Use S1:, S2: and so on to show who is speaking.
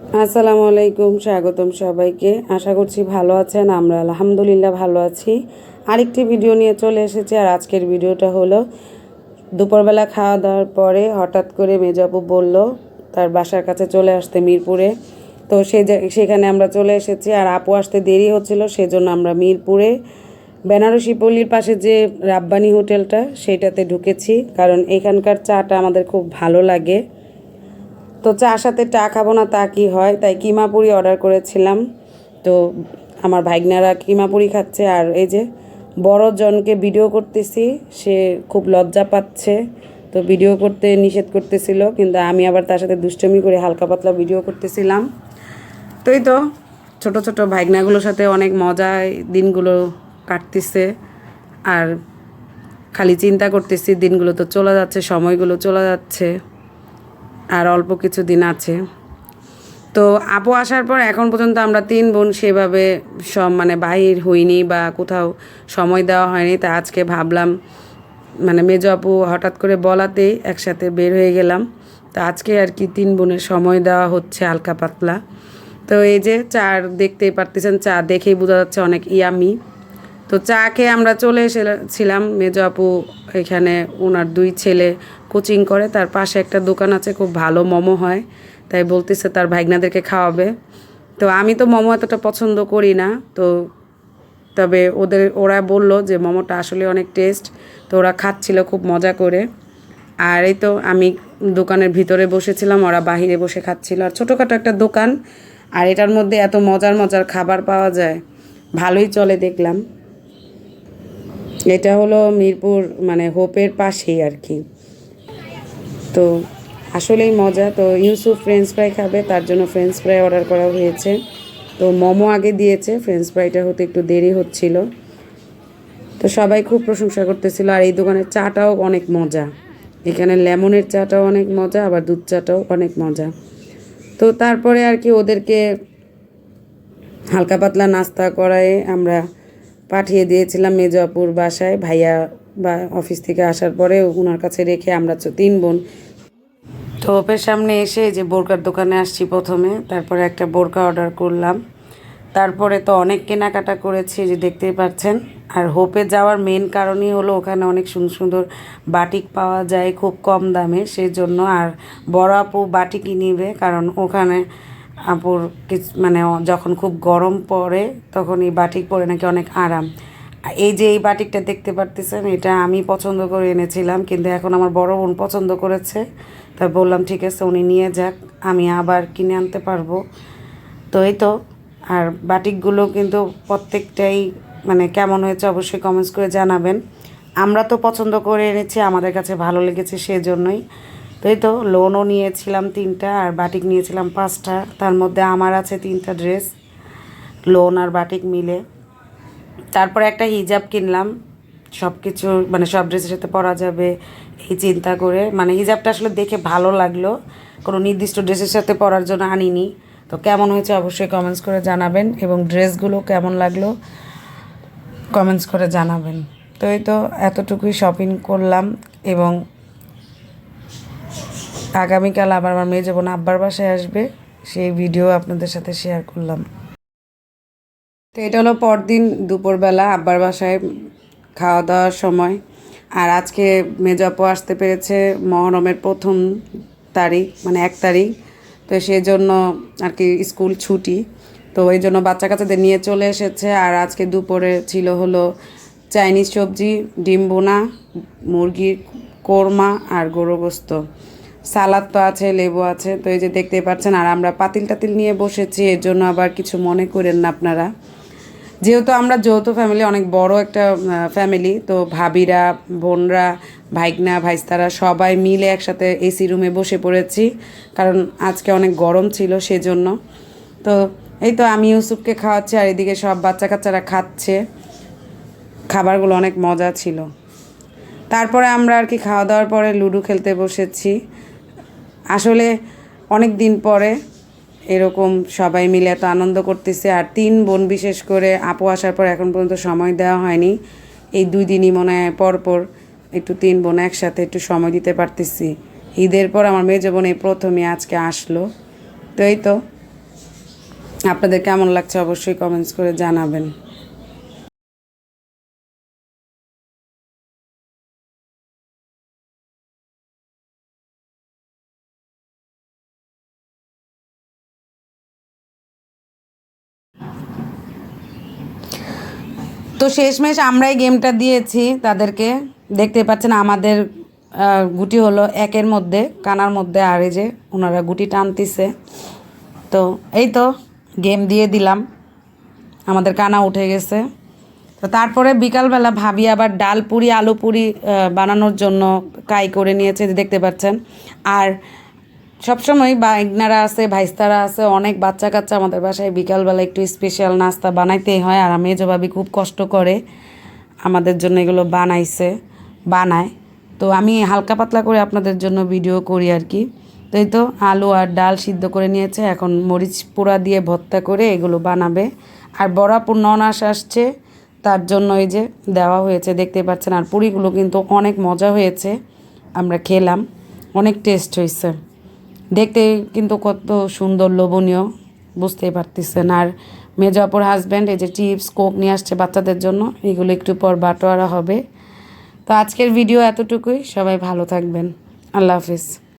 S1: আসসালামু আলাইকুম, স্বাগতম সবাইকে। আশা করছি ভালো আছেন, আমরা আলহামদুলিল্লাহ ভালো আছি। আরেকটি ভিডিও নিয়ে চলে এসেছি, আর আজকের ভিডিওটা হলো দুপুরবেলা খাওয়া দাওয়ার পরে হঠাৎ করে মেজাপু বলল, তার বাসার কাছে চলে আসতে মিরপুরে। তো জা- সেখানে আমরা চলে এসেছি, আর আপু আসতে দেরি হচ্ছিল, সেজন্য আমরা মিরপুরে বেনারসি পল্লীর পাশে যে রাব্বানি হোটেলটা, সেটাতে ঢুকেছি। কারণ এখানকার চাটা আমাদের খুব ভালো লাগে। তো চার সাথে চা খাব না, তা কি হয়? তাই কিমা কিমাপুরি অর্ডার করেছিলাম। তো আমার ভাইগনারা কিমা কিমাপুরি খাচ্ছে আর এই যে বড় জনকে ভিডিও করতেছি, সে খুব লজ্জা পাচ্ছে। তো ভিডিও করতে নিষেধ করতেছিল, কিন্তু আমি আবার তার সাথে দুষ্টমি করে হালকা পাতলা ভিডিও করতেছিলাম। তো এই তো ছোট ছোট ভাইগনাগুলোর সাথে অনেক মজায় দিনগুলো কাটতেছে আর খালি চিন্তা করতেছি দিনগুলো তো চলে যাচ্ছে, সময়গুলো চলে যাচ্ছে। আর অল্প কিছু দিন আছে। তো আপু আসার পর এখন পর্যন্ত আমরা তিন বোন সেভাবে সব মানে বাহির হইনি বা কোথাও সময় দেওয়া হয়নি। তা আজকে ভাবলাম মানে মেজো আপু হঠাৎ করে বলাতেই একসাথে বের হয়ে গেলাম। তো আজকে আর কি তিন বোনের সময় দেওয়া হচ্ছে হালকা পাতলা। তো এই যে চা দেখতেই পারতেছেন, চা দেখেই বোঝা যাচ্ছে অনেক ইয়ামি। তো চা খেয়ে আমরা চলে এসেছিলাম। মেজো আপু এখানে ওনার দুই ছেলে কোচিং করে, তার পাশে একটা দোকান আছে, খুব ভালো মোমো হয়, তাই বলতেছে তার ভাইগনাদেরকে খাওয়াবে। তো আমি তো মোমো এতটা পছন্দ করি না, তো তবে ওদের, ওরা বলল যে মোমোটা আসলে অনেক টেস্ট, তো ওরা খাচ্ছিল খুব মজা করে। আর এই তো আমি দোকানের ভিতরে বসেছিলাম, ওরা বাহিরে বসে খাচ্ছিল। আর ছোটোখাটো একটা দোকান, আর এটার মধ্যে এত মজার মজার খাবার পাওয়া যায়, ভালোই চলে দেখলাম। এটা হলো মিরপুর মানে হোপের পাশেই আর কি। তো আসলেই মজা। তো ইউসুফ ফ্রেঞ্চ ফ্রাই খাবে, তার জন্য ফ্রেঞ্চ ফ্রাই অর্ডার করা হয়েছে। তো মোমো আগে দিয়েছে ফ্রেঞ্চ ফ্রাইটা হতে একটু দেরি হচ্ছিল। তো সবাই খুব প্রশংসা করতেছিল, আর এই দোকানের চাটাও অনেক মজা। এখানে লেমনের চাটাও অনেক মজা, আবার দুধ চাটাও অনেক মজা। তো তারপরে আর কি ওদেরকে হালকা পাতলা নাস্তা করায় আমরা পাঠিয়ে দিয়েছিলাম মেজপুর বাসায়, ভাইয়া বা অফিস থেকে আসার পরে ওনার কাছে রেখে আমরা তিন বোন। তো ওপের সামনে এসে যে বোরকার দোকানে আসছি প্রথমে, তারপরে একটা বোরকা অর্ডার করলাম। তারপরে তো অনেক কেনাকাটা করেছি যে দেখতেই পাচ্ছেন। আর হোপে যাওয়ার মেন কারণই হলো ওখানে অনেক সুন্দর সুন্দর বাটিক পাওয়া যায় খুব কম দামে সেই জন্য আর বড় আপু বাটিকই নিবে কারণ ওখানে আপুর মানে যখন খুব গরম পড়ে, তখন এই বাটিক পরে নাকি অনেক আরাম। আর এই যে এই বাটিকটা দেখতে পারতেছেন, এটা আমি পছন্দ করে এনেছিলাম, কিন্তু এখন আমার বড় বোন পছন্দ করেছে। তা বললাম, ঠিক আছে, উনি নিয়ে যাক, আমি আবার কিনে আনতে পারব। তো এই তো, আর বাটিকগুলো কিন্তু প্রত্যেকটাই মানে কেমন হয়েছে অবশ্যই কমেন্টস করে জানাবেন। আমরা তো পছন্দ করে এনেছি, আমাদের কাছে ভালো লেগেছে সেজন্যই। তো এই তো লোনও নিয়েছিলাম তিনটা আর বাটিক নিয়েছিলাম পাঁচটা। তার মধ্যে আমার আছে তিনটা ড্রেস লোন আর বাটিক মিলে। তারপরে একটা হিজাব কিনলাম। সব কিছু মানে সব ড্রেসের সাথে পরা যাবে, এই চিন্তা করে। মানে হিজাবটা আসলে দেখে ভালো লাগল। কোনো নির্দিষ্ট ড্রেসের সাথে পরার জন্য আনিনি। তো কেমন হয়েছে অবশ্যই কমেন্টস করে জানাবেন এবং ড্রেসগুলো কেমন লাগল কমেন্টস করে জানাবেন। তো এই তো, এতটুকুই শপিং করলাম এবং আগামীকাল আবার আমার মেয়ে যখন আব্বার বাসায় আসবে, সেই ভিডিও আপনাদের সাথে শেয়ার করলাম। তো এটা হলো পরদিন দুপুরবেলা আব্বার বাসায় খাওয়া দাওয়ার সময়। আর আজকে মেজাপো আসতে পেরেছে মহরমের প্রথম তারিখ মানে এক তারিখ। তো সেই জন্য আর কি স্কুল ছুটি। তো ওই জন্য বাচ্চা কাচ্চাদের নিয়ে চলে এসেছে। আর আজকে দুপুরে ছিল হলো চাইনিজ সবজি, ডিম বোনা মুরগির কোরমা আর গরু গোস্ত। সালাদ তো আছে, লেবু আছে, তো এই যে দেখতেই পাচ্ছেন, আর আমরা পাতিল টাতিল নিয়ে বসেছি, এর জন্য আবার কিছু মনে করেন না আপনারা। যেহেতু আমরা যৌথ ফ্যামিলি অনেক বড় একটা ফ্যামিলি তো ভাবিরা, বোনরা, ভাইগনা, ভাইস্তারা সবাই মিলে একসাথে এসি রুমে বসে পড়েছি, কারণ আজকে অনেক গরম ছিল সেজন্য। তো এই তো আমি ইউসুফকে খাওয়াচ্ছি, আর এদিকে সব বাচ্চা কাচ্চারা খাচ্ছে। খাবারগুলো অনেক মজা ছিল। তারপরে আমরা আর কি খাওয়া দাওয়ার পরে লুডো খেলতে বসেছি। আসলে অনেক দিন পরে এরকম সবাই মিলে এত আনন্দ করতেছে, আর তিন বোন বিশেষ করে আপু আসার পর এখন পর্যন্ত সময় দেওয়া হয়নি। এই দুই দিনই মনে হয় পর পর একটু তিন বোন একসাথে একটু সময় দিতে পারতেছি। ঈদের পর আমার মেয়ে বোন এই প্রথমে আজকে আসলো। তো এই তো, আপনাদের কেমন লাগছে অবশ্যই কমেন্টস করে জানাবেন। তো শেষমেশ আমরাই গেমটা দিয়েছি তাদেরকে। দেখতে পাচ্ছেন আমাদের গুটি হলো একের মধ্যে, কানার মধ্যে, আর যে ওনারা গুটি টানতিছে। তো এই তো গেম দিয়ে দিলাম। আমাদের কানা উঠে গেছে। তো তারপরে বিকালবেলা ভাবি আবার ডাল পুরি, আলু পুরি বানানোর জন্য কাই করে নিয়েছে দেখতে পাচ্ছেন। আর সবসময় বাইগনারা আছে, ভাইস্তারা আছে, অনেক বাচ্চা কাচ্চা আমাদের বাসায় বিকালবেলা একটু স্পেশাল নাস্তা বানাইতেই হয় আর মেজো ভাবি খুব কষ্ট করে আমাদের জন্য এগুলো বানাইছে, বানায়। তো আমি হালকা পাতলা করে আপনাদের জন্য ভিডিও করি আর কি। তো এই তো আলু আর ডাল সিদ্ধ করে নিয়েছে, এখন মরিচ পোড়া দিয়ে ভর্তা করে এগুলো বানাবে। আর বড়াপুর ননাস আসছে, তার জন্য এই যে দেওয়া হয়েছে, দেখতে পাচ্ছেন। আর পুরিগুলো কিন্তু অনেক মজা হয়েছে, আমরা খেলাম, অনেক টেস্ট হয়েছে। দেখতে কিন্তু কত সুন্দর, লোভনীয়, বুঝতেই পারতেছেন। আর মেজাপুর হাজব্যান্ড এই যে চিপস কোক নিয়ে আসছে বাচ্চাদের জন্য, এগুলো একটু পর বাটোয়ারা হবে। তো আজকের ভিডিও এতটুকুই, সবাই ভালো থাকবেন। আল্লাহ হাফিজ।